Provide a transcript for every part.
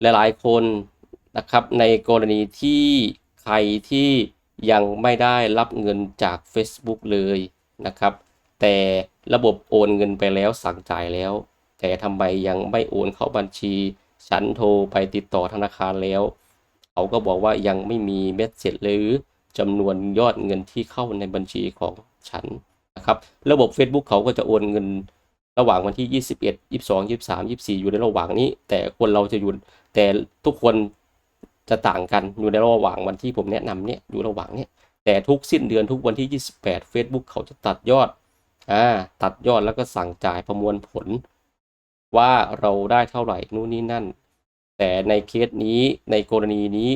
หลายๆ คนนะครับในกรณีที่ใครที่ยังไม่ได้รับเงินจาก Facebook เลยนะครับ แต่ระบบโอนเงินไปแล้วสั่งจ่ายแล้ว แต่ทำไมยังไม่โอนเข้าบัญชี ฉันโทรไปติดต่อธนาคารแล้ว เขาก็บอกว่ายังไม่มีเม็ดเสร็จหรือจำนวนยอดเงินที่เข้าในบัญชีของฉันนะครับ ระบบ Facebook เขาก็จะโอนเงิน ระหว่างวันที่ 21 22 23 24 อยู่ในระหว่างนี้ แต่คนเราจะอยู่แต่ทุกคนจะต่างกันอยู่ในระหว่างวันที่ผมแนะนำเนี่ยอยู่ระหว่างเนี้ยแต่ทุกสิ้นเดือนทุกวันที่ 28 Facebook เขาจะตัดยอดอ่าตัดยอดแล้วก็สั่งจ่ายประมวลผล ว่าเราได้เท่าไหร่นู่นนี่นั่น แต่ในเคสนี้ในกรณีนี้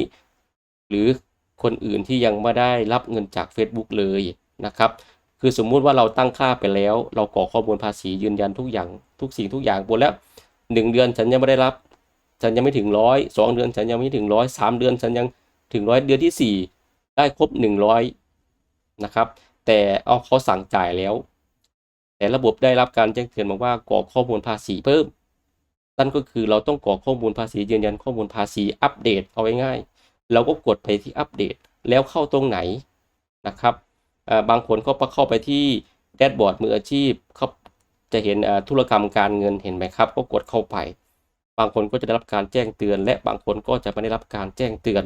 หรือคนอื่นที่ยังไม่ได้รับเงินจาก Facebook เลยนะครับ คือสมมุติว่าเราตั้งค่าไปแล้ว เรากรอกข้อมูลภาษียืนยันทุกอย่างทุกสิ่งทุกอย่างหมดแล้วหนึ่งเดือนฉันยังไม่ได้รับ ฉันยังไม่ถึงร้อยสองเดือนฉันยังไม่ถึงร้อยสามเดือนฉันยังถึงร้อยเดือนที่สี่ได้ครบหนึ่งร้อยนะครับ แต่เอาเขาสั่งจ่ายแล้ว แต่ระบบได้รับการแจ้งเตือนบอกว่ากรอกข้อมูลภาษีเพิ่ม นั่นก็คือเราต้องกรอกข้อมูลภาษียืนยันข้อมูลภาษีอัปเดตเอาไว้ง่าย เราก็กดไปที่อัปเดตแล้วเข้าตรงไหนนะครับ บางคนก็เข้าไปที่แดชบอร์ดมืออาชีพเขาจะเห็นธุรกรรมการเงินเห็นไหมครับ ก็กดเข้าไป บางคนก็จะได้รับการแจ้งเตือน และบางคนก็จะไม่ได้รับการแจ้งเตือน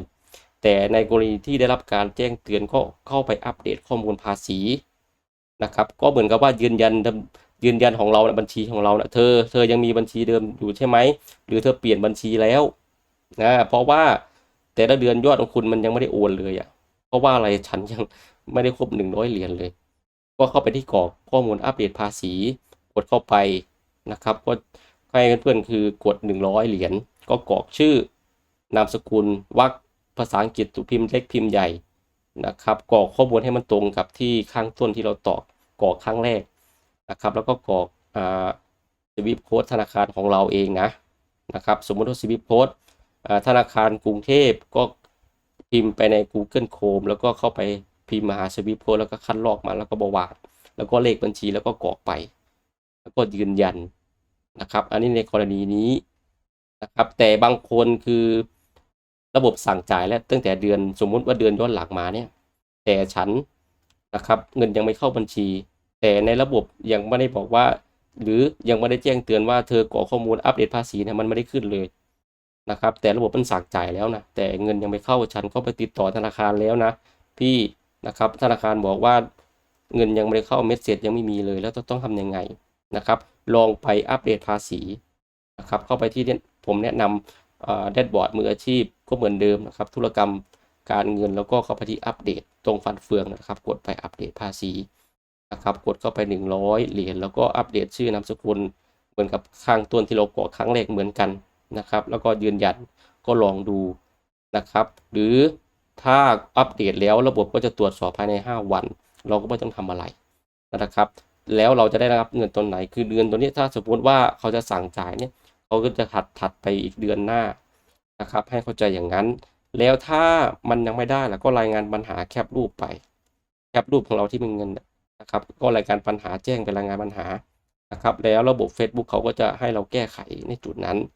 แต่ในกรณีที่ได้รับการแจ้งเตือนก็เข้าไปอัปเดตข้อมูลภาษีนะครับก็เหมือนกับว่ายืนยันยืนยันของเราบัญชีของเรานะเธอเธอยังมีบัญชีเดิมอยู่ใช่ไหมหรือเธอเปลี่ยนบัญชีแล้วนะเพราะว่าแต่ละเดือนยอดของคุณมันยังไม่ได้โอนเลยอะเพราะว่าอะไรฉันยัง ไม่ได้ครบหนึ่งร้อยเหรียญเลย ก็เข้าไปที่กรอกข้อมูลอัปเดตภาษี กดเข้าไปนะครับ ก็ให้เพื่อนๆคือกด 100 เหรียญก็กรอกชื่อนามสกุลวรรคภาษาอังกฤษตัวพิมพ์เล็กพิมพ์ใหญ่นะครับกรอกข้อมูลให้มันตรงกับที่ข้างต้นที่เราตอกกรอกครั้งแรกนะครับ แล้วก็กรอกอ่าสวิปโค้ดธนาคารของเราเองนะนะครับสมมติว่าสวิปโค้ดธนาคารกรุงเทพก็พิมพ์ไปใน Google Chrome แล้วก็เข้าไป พิมพ์มาหาสวิปโค้ดแล้วก็คัดลอกมาแล้วก็บวาดแล้วก็เลขบัญชีแล้วก็กรอกไป แล้วก็ยืนยันนะครับ อันนี้ในกรณีนี้นะครับ แต่บางคนคือระบบสั่งจ่ายแล้วตั้งแต่เดือนสมมุติว่าเดือนย้อนหลังมาเนี่ยแต่ฉันนะครับเงินยังไม่เข้าบัญชี แต่ในระบบยังไม่ได้บอกว่า หรือยังไม่ได้แจ้งเตือนว่าเธอกรอกข้อมูลอัปเดตภาษีเนี่ยมันไม่ได้ขึ้นเลยนะครับ แต่ระบบมันสั่งจ่ายแล้วนะแต่เงินยังไม่เข้าฉันก็ไปติดต่อธนาคารแล้วนะพี่ นะครับธนาคารบอกว่าเงินยังไม่ได้เข้าเม็ดเสร็จยังไม่มีเลย แล้วต้องทำยังไงนะครับ ลองไปอัปเดตภาษีนะครับเข้าไปที่ผมแนะนำแดชบอร์ดมืออาชีพก็เหมือนเดิมนะครับ ธุรกรรมการเงินแล้วก็เข้าไปที่อัปเดตตรงฟันเฟืองนะครับ กดไปอัปเดตภาษีนะครับกดเข้าไป 100 เหรียญแล้วก็อัปเดตชื่อนามสกุลเหมือนกับข้างต้นที่เรากรอกครั้งแรกเหมือนกันนะครับ แล้วก็ยืนยันก็ลองดูนะครับ หรือ ถ้าอัปเดตแล้วระบบก็จะตรวจสอบภายใน 5 วัน เราก็ไม่ต้องทำอะไรนะครับ แล้วเราจะได้รับเงินตอนไหน คือเดือนตัวนี้ถ้าสมมติว่าเขาจะสั่งจ่ายเนี่ยเขาก็จะถัดถัดไปอีกเดือนหน้านะครับ ให้เข้าใจอย่างนั้น แล้วถ้ามันยังไม่ได้แล้วก็รายงานปัญหาแคปรูปไป แคปรูปของเราที่เป็นเงินนะครับ ก็รายการปัญหาแจ้งไปรายงานปัญหานะครับ แล้วระบบ Facebook เขาก็จะให้เราแก้ไขในจุดนั้น